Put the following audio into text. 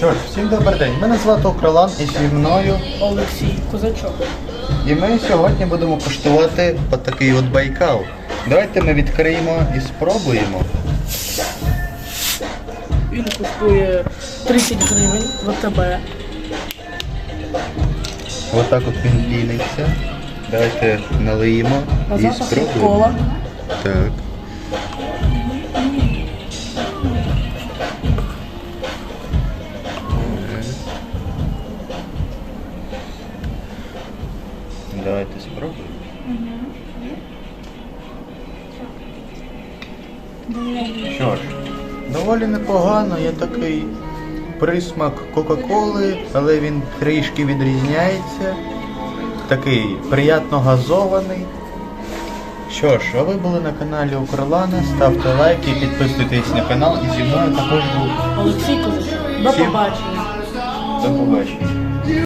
Всім добрий день. Мене звати Окролан і зі мною. Олексій Козачок. І ми сьогодні будемо коштувати отакий от байкал. Давайте ми відкриємо і спробуємо. Він коштує 30 гривень в АТБ. Отак от він піниться. Давайте налиємо На і запах спробуємо. кола. Так. Давайте спробуємо. Що ж, доволі непогано, є такий присмак Кока-Коли, але він трішки відрізняється. Такий приятно газований. Що ж, а ви були на каналі Укрлана, ставте лайки, підписуйтесь на канал і зі мною також був. Олексій Козачок. До Всім- побачення. До побачення.